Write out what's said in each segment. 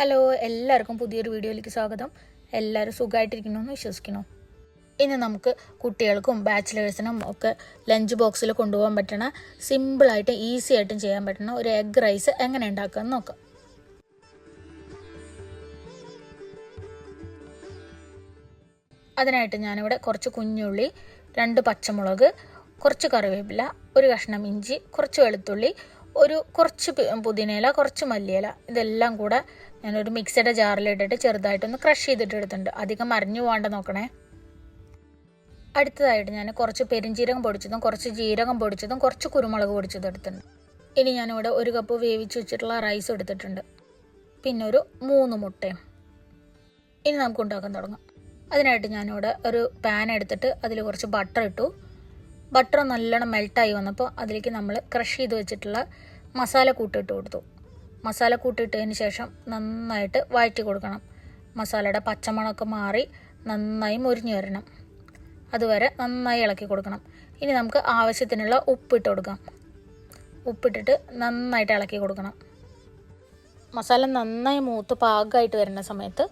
Hello എല്ലാവർക്കും പുതിയൊരു വീഡിയോയിലേക്ക് സ്വാഗതം. എല്ലാവരും സുഖമായിട്ടിരിക്കണമെന്ന് വിശ്വസിക്കണം? ഇന്ന് നമുക്ക് കുട്ടികൾക്കും ബാച്ചിലേഴ്സിനും ഒക്കെ ലഞ്ച് ബോക്സിൽ കൊണ്ടുപോകാൻ പറ്റണ സിമ്പിളായിട്ട് ഈസി ആയിട്ടും ചെയ്യാൻ പറ്റണ ഒരു എഗ് റൈസ് എങ്ങനെ ഉണ്ടാക്കാമെന്ന് നോക്കാം. അതിനായിട്ട് ഞാനിവിടെ കുറച്ച് കുഞ്ഞുള്ളി രണ്ട് പച്ചമുളക് കുറച്ച് കറിവേപ്പില ഒരു കഷ്ണം ഇഞ്ചി കുറച്ച് വെളുത്തുള്ളി ഒരു കുറച്ച് പുതിനയില കുറച്ച് മല്ലിയില ഇതെല്ലാം കൂടെ ഞാനൊരു മിക്സിയുടെ ജാറിലിട്ടിട്ട് ചെറുതായിട്ടൊന്ന് ക്രഷ് ചെയ്തിട്ട് എടുത്തിട്ടുണ്ട്. അധികം മറിഞ്ഞു പോകാണ്ട് നോക്കണേ. അടുത്തതായിട്ട് ഞാൻ കുറച്ച് പെരിഞ്ജീരകം പൊടിച്ചതും കുറച്ച് ജീരകം പൊടിച്ചതും കുറച്ച് കുരുമുളക് പൊടിച്ചതും എടുത്തിട്ടുണ്ട്. ഇനി ഞാനിവിടെ ഒരു കപ്പ് വേവിച്ച് വെച്ചിട്ടുള്ള റൈസ് എടുത്തിട്ടുണ്ട്. പിന്നെ ഒരു മൂന്ന് മുട്ടയും. ഇനി നമുക്ക് ഉണ്ടാക്കാൻ തുടങ്ങാം. അതിനായിട്ട് ഞാനിവിടെ ഒരു പാൻ എടുത്തിട്ട് അതിൽ കുറച്ച് ബട്ടർ ഇട്ടു. ബട്ടർ നല്ലോണം മെൽട്ടായി വന്നപ്പോൾ അതിലേക്ക് നമ്മൾ ക്രഷ് ചെയ്ത് വെച്ചിട്ടുള്ള മസാല കൂട്ടിട്ട് കൊടുത്തു. മസാല കൂട്ടിയിട്ടതിന് ശേഷം നന്നായിട്ട് വഴറ്റി കൊടുക്കണം. മസാലയുടെ പച്ചമണമൊക്കെ മാറി നന്നായി മുരിഞ്ഞു വരണം. അതുവരെ നന്നായി ഇളക്കി കൊടുക്കണം. ഇനി നമുക്ക് ആവശ്യത്തിനുള്ള ഉപ്പിട്ട് കൊടുക്കാം. ഉപ്പിട്ടിട്ട് നന്നായിട്ട് ഇളക്കി കൊടുക്കണം. മസാല നന്നായി മൂത്ത് പാകമായിട്ട് വരുന്ന സമയത്ത്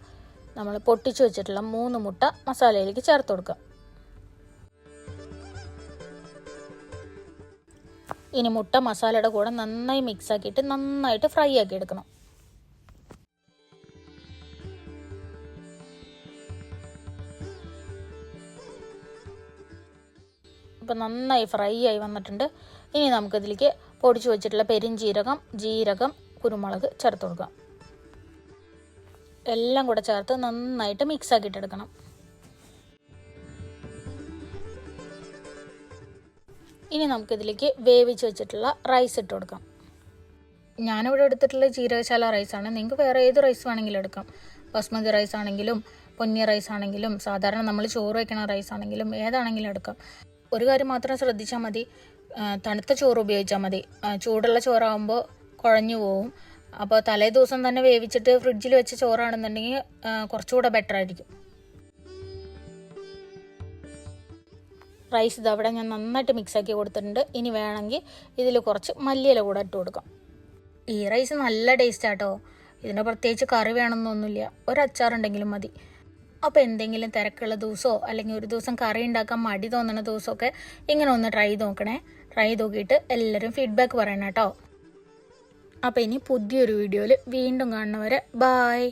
നമ്മൾ പൊട്ടിച്ചു വെച്ചിട്ടുള്ള മൂന്ന് മുട്ട മസാലയിലേക്ക് ചേർത്ത് കൊടുക്കുക. ഇനി മുട്ട മസാലയുടെ കൂടെ നന്നായി മിക്സ് ആക്കിയിട്ട് നന്നായിട്ട് ഫ്രൈ ആക്കി എടുക്കണം. ഇപ്പം നന്നായി ഫ്രൈ ആയി വന്നിട്ടുണ്ട്. ഇനി നമുക്കിതിലേക്ക് പൊടിച്ചു വെച്ചിട്ടുള്ള പെരിഞ്ജീരകം ജീരകം കുരുമുളക് ചേർത്ത് കൊടുക്കാം. എല്ലാം കൂടെ ചേർത്ത് നന്നായിട്ട് മിക്സ് ആക്കിയിട്ട് ഇനി നമുക്കിതിലേക്ക് വേവിച്ച് വെച്ചിട്ടുള്ള റൈസ് ഇട്ട് കൊടുക്കാം. ഞാനിവിടെ എടുത്തിട്ടുള്ള ജീരകശാല റൈസാണ് നിങ്ങൾക്ക് വേറെ ഏത് റൈസ് വേണമെങ്കിലും എടുക്കാം. ബസ്മതി റൈസ് ആണെങ്കിലും പൊന്നി റൈസ് ആണെങ്കിലും സാധാരണ നമ്മൾ ചോറ് വയ്ക്കണ റൈസ് ആണെങ്കിലും ഏതാണെങ്കിലും എടുക്കാം. ഒരു കാര്യം മാത്രം ശ്രദ്ധിച്ചാൽ മതി. തണുത്ത ചോറ് ഉപയോഗിച്ചാൽ മതി. ചൂടുള്ള ചോറാകുമ്പോൾ കുഴഞ്ഞു പോവും. അപ്പോൾ തലേ ദിവസം തന്നെ വേവിച്ചിട്ട് ഫ്രിഡ്ജിൽ വെച്ച ചോറാണെന്നുണ്ടെങ്കിൽ കുറച്ചുകൂടെ ബെറ്റർ ആയിരിക്കും. റൈസ് ഇത് അവിടെ ഞാൻ നന്നായിട്ട് മിക്സാക്കി കൊടുത്തിട്ടുണ്ട്. ഇനി വേണമെങ്കിൽ ഇതിൽ കുറച്ച് മല്ലിയില കൂടെ ഇട്ട് കൊടുക്കാം. ഈ റൈസ് നല്ല ടേസ്റ്റാട്ടോ ഇതിന് പ്രത്യേകിച്ച് കറി വേണമെന്നൊന്നുമില്ല. ഒരു അച്ചാറുണ്ടെങ്കിലും മതി. അപ്പോൾ എന്തെങ്കിലും തിരക്കുള്ള ദിവസമോ അല്ലെങ്കിൽ ഒരു ദിവസം കറി ഉണ്ടാക്കാൻ മടി തോന്നുന്ന ദിവസമൊക്കെ ഇങ്ങനെ ഒന്ന് ട്രൈ ചെയ്ത് നോക്കണേ. ട്രൈ ചെയ്ത് നോക്കിയിട്ട് എല്ലാവരും ഫീഡ്ബാക്ക് പറയണം കേട്ടോ അപ്പോൾ ഇനി പുതിയൊരു വീഡിയോയിൽ വീണ്ടും കാണുന്നവരെ ബായ്